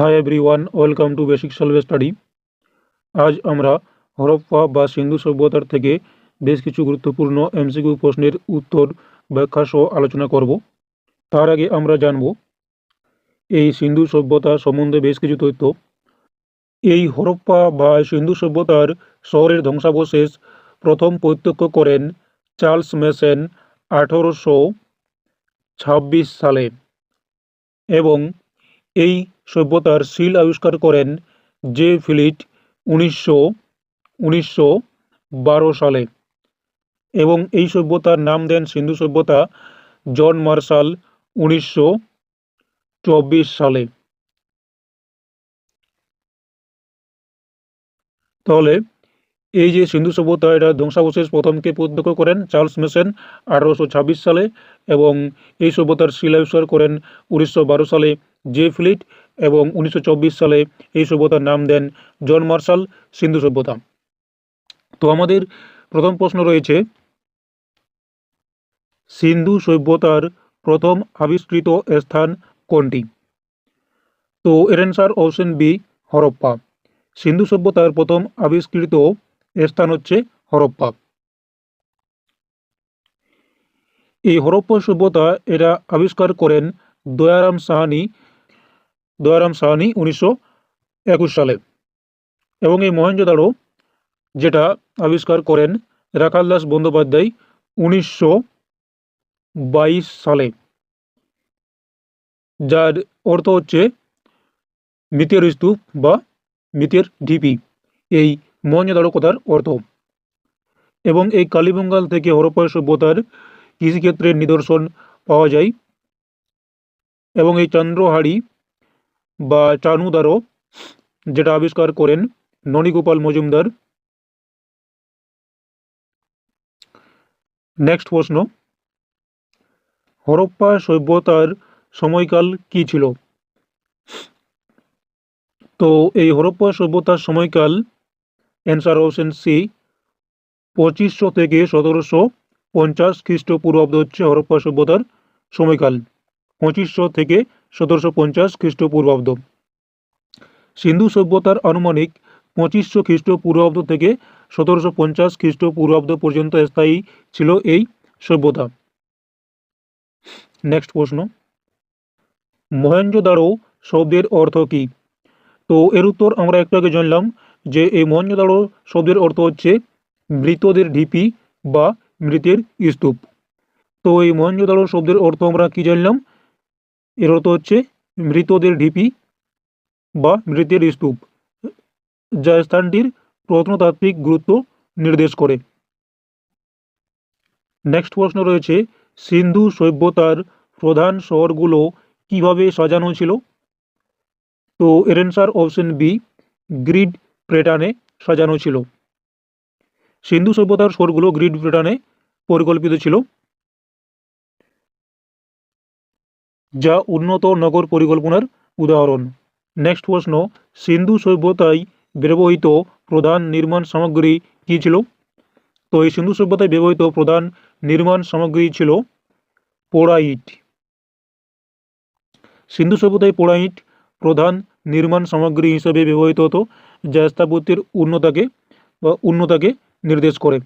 Hi everyone welcome to basic সলভে study আজ আমরা হরপ্পা বা সিন্ধু সভ্যতার থেকে বেশ কিছু গুরুত্বপূর্ণ এমসিকিউ প্রশ্নের উত্তর, ব্যাখ্যা সহ আলোচনা করব। তার আগে আমরা জানব, এই সিন্ধু সভ্যতা সম্বন্ধে বেশ কিছু তথ্য। এই হরপ্পা বা সিন্ধু সভ্যতার শহরের ধ্বংসাবশেষ প্রথম প্রত্যক্ষ করেন চার্লস মেসেন আঠারোশো ছাব্বিশ সালে এবং এই সভ্যতার সিল আবিষ্কার করেন জে ফিলিট উনিশশো উনিশশো সালে। এবং এই সভ্যতার নাম দেন সিন্ধু সভ্যতা জন মার্শাল উনিশশো চব্বিশ সালে। তাহলে এই যে সিন্ধু সভ্যতা, এটা ধ্বংসাবশেষ প্রথমকে প্রত্যক্ষ করেন চার্লস মেসেন আঠারোশো ছাব্বিশ সালে এবং এই সভ্যতার শিল আবিষ্কার করেন উনিশশো বারো সালে জে ফ্লিট এবং উনিশশো চব্বিশ সালে এই সভ্যতার নাম দেন জন মার্শাল সিন্ধু সভ্যতা। তো আমাদের প্রথম প্রশ্ন রয়েছে, সিন্ধু সভ্যতার প্রথম আবিষ্কৃত স্থান কোনটি? তো এর answer option B Harappa. Sindhu সভ্যতার প্রথম আবিষ্কৃত স্থান হচ্ছে হরপ্পা। এই হরপ্পা সভ্যতা এরা আবিষ্কার করেন দয়ারাম সাহানি দয়ারাম সাহানি উনিশশো একুশ সালে। এবং এই মহেঞ্জোদাড়ো যেটা আবিষ্কার করেন রাখালদাস বন্দ্যোপাধ্যায় উনিশশো বাইশ সালে। যার অর্থ হচ্ছে মিতের স্তূপ বা মিতের ঢিপি। এই মহেঞ্জোদাড়ো কথার অর্থ। এবং এই কালীবঙ্গাল থেকে হরপ্পা সভ্যতার কৃষিক্ষেত্রের নিদর্শন পাওয়া যায়। এবং এই চন্দ্রহাড়ি বা চানুদারও যেটা আবিষ্কার করেন ননীগোপাল মজুমদার। নেক্সট প্রশ্ন। হরপ্পা সভ্যতার সময়কাল কি ছিল? তো এই হরপ্পা সভ্যতার সময়কাল অ্যান্সার অপশন সি পঁচিশশো থেকে সতেরোশো পঞ্চাশ খ্রিস্টপূর্বাব্দ হচ্ছে হরপ্পা সভ্যতার সময়কাল। পঁচিশশো থেকে সতেরোশো পঞ্চাশ খ্রিস্টপূর্বাব্দ। সিন্ধু সভ্যতার আনুমানিক পঁচিশশো খ্রিস্টপূর্বাব্দ থেকে সতেরোশো পঞ্চাশ খ্রিস্টপূর্বাব্দ পর্যন্ত স্থায়ী ছিল এই সভ্যতা। নেক্সট প্রশ্ন। মহেঞ্জোদারো শব্দের অর্থ কী? তো এর উত্তর আমরা একটু আগে জানলাম যে এই মহেঞ্জোদারো শব্দের অর্থ হচ্ছে মৃতদের ঢিপি বা মৃতের স্তূপ। তো এই মহেঞ্জোদারো শব্দের অর্থ আমরা কি জানলাম? এর অর্থ হচ্ছে মৃতদের ঢিপি বা মৃতের স্তূপ, যা স্থানটির প্রত্নতাত্ত্বিক গুরুত্ব নির্দেশ করে। নেক্সট প্রশ্ন রয়েছে, সিন্ধু সভ্যতার প্রধান শহরগুলো কীভাবে সাজানো ছিল? তো এর অ্যান্সার অপশন বি গ্রিড প্যাটার্নে সাজানো ছিল। সিন্ধু সভ্যতার শহরগুলো গ্রিড প্যাটার্নে পরিকল্পিত ছিল। যা উন্নত নগর পরিকল্পনার উদাহরণ। নেক্সট প্রশ্ন, সিন্ধু সভ্যতায় ব্যবহৃত প্রধান নির্মাণ সামগ্রী কী ছিল? তো এই সিন্ধু সভ্যতায় ব্যবহৃত প্রধান নির্মাণ সামগ্রী ছিল পোড়াইট। সিন্ধু সভ্যতায় পোড়াইট প্রধান নির্মাণ সামগ্রী হিসেবে ব্যবহৃত হতো, যা স্থাপত্যের উন্নতাকে বা উন্নতাকে নির্দেশ করে।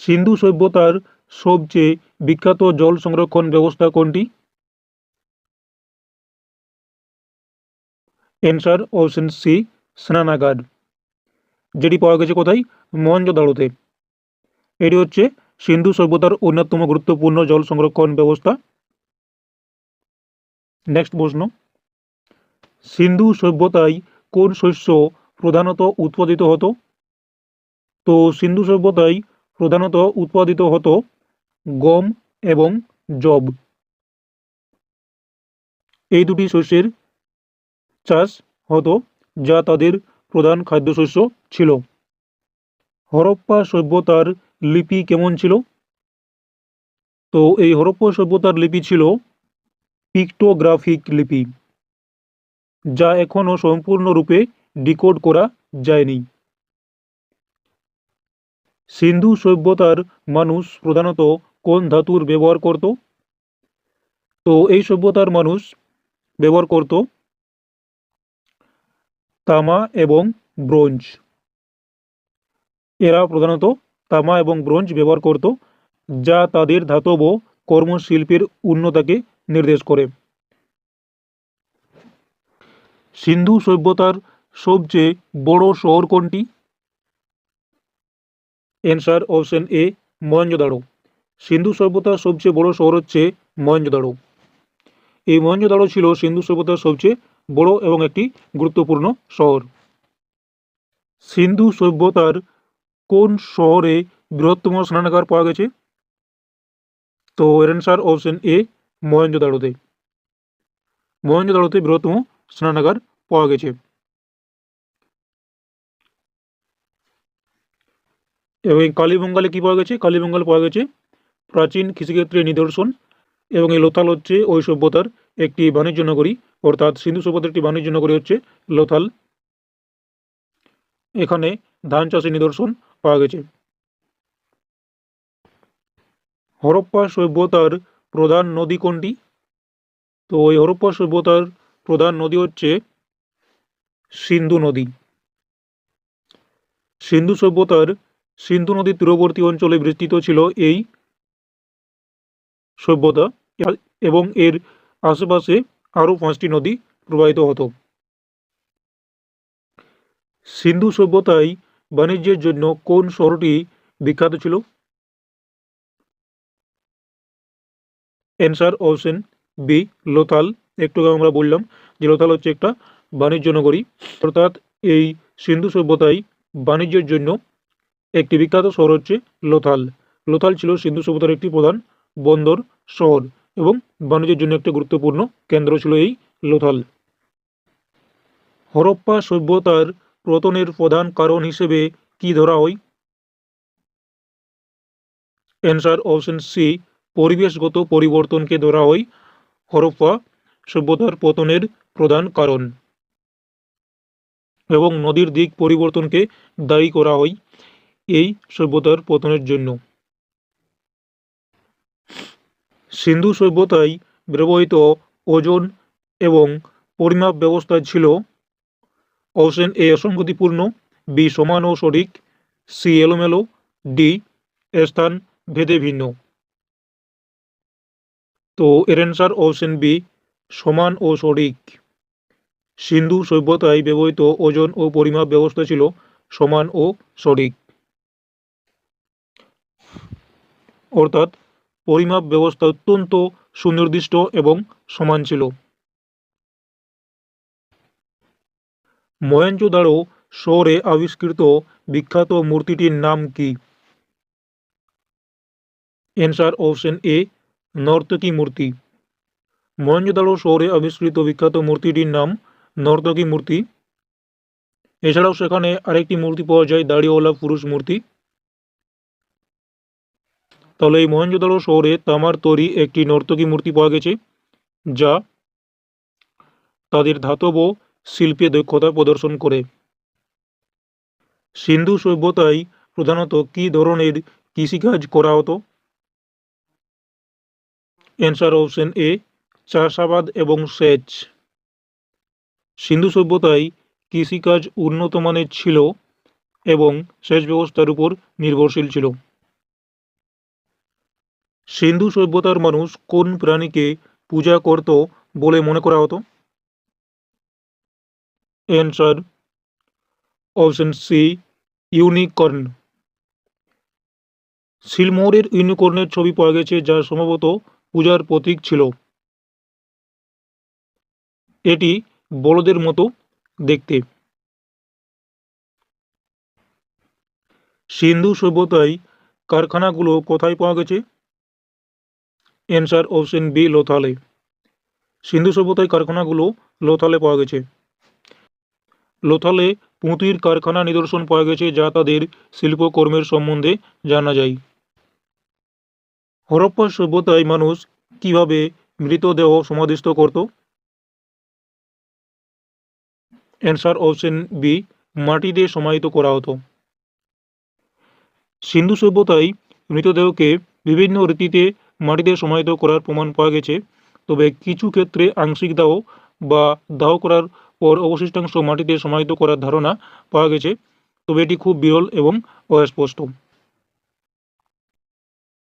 সিন্ধু সভ্যতার সবচেয়ে বিখ্যাত জল সংরক্ষণ ব্যবস্থা কোনটি? অ্যান্সার অপশন সি স্নানাগার, যেটি পাওয়া গেছে কোথায়? মহেঞ্জোদাড়োতে এটি হচ্ছে সিন্ধু সভ্যতার অন্যতম গুরুত্বপূর্ণ জল সংরক্ষণ ব্যবস্থা। নেক্সট প্রশ্ন। সিন্ধু সভ্যতায় কোন শস্য প্রধানত উৎপাদিত হতো? তো সিন্ধু সভ্যতায় প্রধানত উৎপাদিত হতো গম এবং জব এই দুটি শস্যের চাষ হতো যা তাদের প্রধান খাদ্যশস্য ছিল। হরপ্পা সভ্যতার লিপি কেমন ছিল? তো এই হরপ্পা সভ্যতার লিপি ছিল পিক্টোগ্রাফিক লিপি, যা এখনও সম্পূর্ণরূপে ডিকোড করা যায়নি। সিন্ধু সভ্যতার মানুষ প্রধানত কোন ধাতুর ব্যবহার করত? তো এই সভ্যতার মানুষ ব্যবহার করত তামা এবং ব্রোঞ্জ। এরা প্রধানত তামা এবং ব্রোঞ্জ ব্যবহার করত, যা তাদের ধাতব কর্মশিল্পের উন্নতাকে নির্দেশ করে। সিন্ধু সভ্যতার সবচেয়ে বড় শহর কোনটি? অ্যান্সার অপশন এ মহেঞ্জোদাড়ো সিন্ধু সভ্যতার সবচেয়ে বড় শহর হচ্ছে মহেঞ্জোদাড়ো এই মহেঞ্জোদাড়ো ছিল সিন্ধু সভ্যতার সবচেয়ে বড় এবং একটি গুরুত্বপূর্ণ শহর। সিন্ধু সভ্যতার কোন শহরে বৃহত্তম স্নানাগার পাওয়া গেছে? তো এর অ্যান্সার অপশন এ মহেঞ্জোদাড়োতে মহেঞ্জোদাড়োতে বৃহত্তম স্নানাগার পাওয়া গেছে। এবং কালীবঙ্গালে কী পাওয়া গেছে? কালীবঙ্গাল পাওয়া গেছে প্রাচীন কৃষিক্ষেত্রের নিদর্শন এবং এই লোথাল হচ্ছে ওই সভ্যতার একটি বাণিজ্য নগরী, অর্থাৎ সিন্ধু সভ্যতার একটি বাণিজ্য নগরী হচ্ছে লোথাল। এখানে ধান চাষের নিদর্শন পাওয়া গেছে। হরপ্পা সভ্যতার প্রধান নদী কোনটি? তো এই হরপ্পা সভ্যতার প্রধান নদী হচ্ছে সিন্ধু নদী। সিন্ধু সভ্যতার সিন্ধু নদীর তীরবর্তী অঞ্চলে বিস্তৃত ছিল এই সভ্যতা এবং এর আশেপাশে আরও পাঁচটি নদী প্রবাহিত হতো। সিন্ধু সভ্যতায় বাণিজ্যের জন্য কোন শহরটি বিখ্যাত ছিল? Answer option B, Lothal. একটু আমরা বললাম যে লোথাল হচ্ছে একটা বাণিজ্য নগরী। অর্থাৎ এই সিন্ধু সভ্যতায় বাণিজ্যের জন্য একটি বিখ্যাত শহর হচ্ছে লোথাল। লোথাল ছিল সিন্ধু সভ্যতার একটি প্রধান বন্দর, শহর এবং বাণিজ্যের জন্য একটি গুরুত্বপূর্ণ কেন্দ্র ছিল এই লোথাল। হরপ্পা সভ্যতার পতনের প্রধান কারণ হিসেবে কি ধরা হয়? অ্যান্সার অপশন সি পরিবেশগত পরিবর্তনকে ধরা হয় হরপ্পা সভ্যতার পতনের প্রধান কারণ এবং নদীর দিক পরিবর্তনকে দায়ী করা হয় এই সভ্যতার পতনের জন্য। সিন্ধু সভ্যতায় ব্যবহৃত ওজন এবং পরিমাপ ব্যবস্থা ছিল অপশন এ অসঙ্গতিপূর্ণ। বি সমান ও সঠিক। সি এলোমেলো। ডি স্থান ভেদে ভিন্ন। তো এর অ্যান্সার অপশন বি সমান ও সঠিক। সিন্ধু সভ্যতায় ব্যবহৃত ওজন ও পরিমাপ ব্যবস্থা ছিল সমান ও সঠিক। অর্থাৎ পরিমাপ ব্যবস্থা অত্যন্ত সুনির্দিষ্ট এবং সমান ছিল। মহেঞ্জোদাড়ো শহরে আবিষ্কৃত বিখ্যাত মূর্তিটির নাম কি? অ্যান্সার অপশন এ নর্তকী মূর্তি। মহেঞ্জোদাড়ো শহরে আবিষ্কৃত বিখ্যাত মূর্তিটির নাম নর্তকী মূর্তি। এছাড়াও সেখানে আরেকটি মূর্তি পাওয়া যায়, দাড়িওয়ালা পুরুষ মূর্তি। তাহলে এই মহেঞ্জোদাড়ো শহরে তামার তৈরি একটি নর্তকী মূর্তি পাওয়া গেছে, যা তাদের ধাতব শিল্পে দক্ষতা প্রদর্শন করে। সিন্ধু সভ্যতায় প্রধানত কী ধরনের কৃষিকাজ করা হতো? অ্যান্সার অপশন এ, চাষাবাদ এবং সেচ। সিন্ধু সভ্যতায় কৃষিকাজ উন্নত মানের ছিল এবং সেচ ব্যবস্থার উপর নির্ভরশীল ছিল। সিন্ধু সভ্যতার মানুষ কোন প্রাণীকে পূজা করত বলে মনে করা হতো? অ্যান্সার অপশন সি ইউনিকর্ন সিলমোহরের ইউনিকর্নের ছবি পাওয়া গেছে, যা সম্ভবত পূজার প্রতীক ছিল। এটি বড়দের মতো দেখতে। সিন্ধু সভ্যতায় কারখানাগুলো কোথায় পাওয়া গেছে? অ্যান্সার অপশন বি লোথালে সিন্ধু সভ্যতায় কারখানাগুলো লোথালে পাওয়া গেছে। লোথালে পুঁতির কারখানা নিদর্শন পাওয়া গেছে, যা তাদের শিল্পকর্মের সম্বন্ধে জানা যায়। হরপ্পা সভ্যতায় মানুষ কীভাবে মৃতদেহ সমাধিস্থ করত? অ্যান্সার অপশন বি মাটি দিয়ে সমাহিত করা হতো। সিন্ধু সভ্যতায় মৃতদেহকে বিভিন্ন রীতিতে মাটিতে সমাহিত করার প্রমাণ পাওয়া গেছে। তবে কিছু ক্ষেত্রে আংশিক দাহ বা দাহ করার পর অবশিষ্টাংশ মাটিতে সমাহিত করার ধারণা পাওয়া গেছে। তবে এটি খুব বিরল এবং অস্পষ্ট।